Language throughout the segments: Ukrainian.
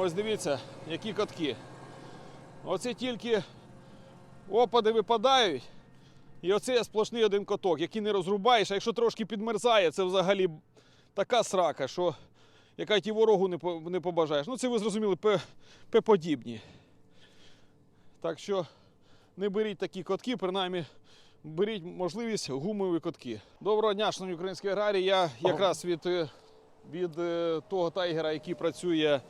Ось дивіться, які катки. Оце тільки опади випадають. І оце сплошний один коток, який не розрубаєш, а якщо трошки підмерзає, це взагалі така срака, що яка ті ворогу не, по- не побажаєш. Ну, це ви зрозуміли, П-подібні. Так що не беріть такі котки, принаймні беріть можливість гумові котки. Доброго дня, шановні українські аграрії. Я якраз від, е, від е, того тайгера, який працює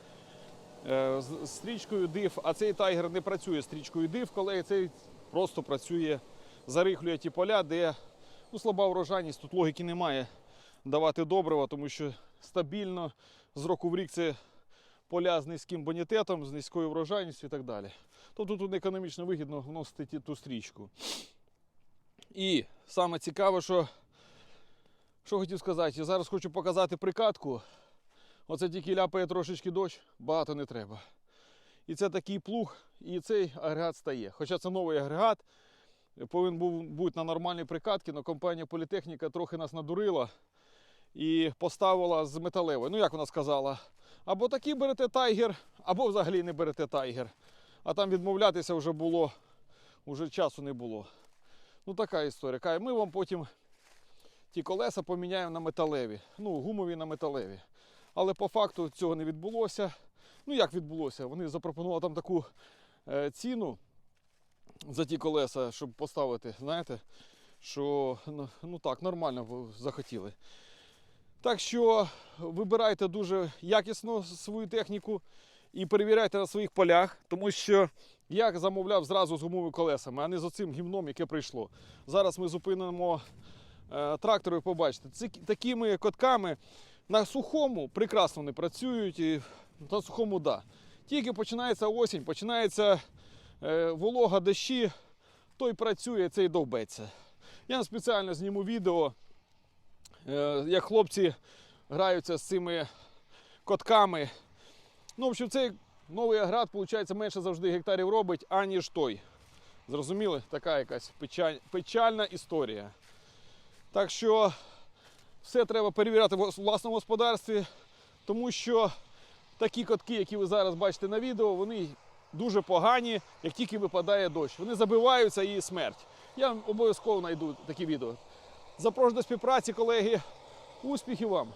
з з стрічкою див, а цей тайгер не працює стрічкою див, колеги, цей просто працює, зарихлює ті поля, де ну, слаба врожайність, тут логіки немає давати добрива, тому що стабільно з року в рік це поля з низьким бонітетом, з низькою врожайністю і так далі. Тобто тут економічно вигідно вносити ту стрічку. І саме цікаве, що, що хотів сказати, я зараз хочу показати прикатку. Оце тільки ляпає трошечки дощ, багато не треба. І це такий плуг, і цей агрегат стає. Хоча це новий агрегат, повинен був бути на нормальній прикатці, але компанія Політехніка трохи нас надурила і поставила з металевої. Ну, як вона сказала, або такий берете тайгер, або взагалі не берете тайгер. А там відмовлятися вже було, вже часу не було. Ну, така історія. Каже, ми вам потім ті колеса поміняємо на металеві. Ну, гумові на металеві. Але по факту цього не відбулося. Ну як відбулося? Вони запропонували там таку е, ціну за ті колеса, щоб поставити, знаєте, що ну, ну так, нормально захотіли. Так що вибирайте дуже якісно свою техніку і перевіряйте на своїх полях, тому що я замовляв зразу з гумовими колесами, а не з оцим гімном, яке прийшло. Зараз ми зупинимо е, трактор і побачите. Такими котками на сухому прекрасно не працюють. І на сухому да. Тільки починається осінь, починається е, волога дощі, той працює, цей довбеться. Я спеціально зніму відео, е, як хлопці граються з цими котками. Ну, в общем, цей новий аград, виходить, менше завжди гектарів робить, аніж той. Зрозуміли? Така якась печаль, печальна історія. Так що все треба перевіряти в власному господарстві, тому що такі котки, які ви зараз бачите на відео, вони дуже погані, як тільки випадає дощ. Вони забиваються і смерть. Я обов'язково знайду такі відео. Запрошую до співпраці, колеги. Успіхів вам!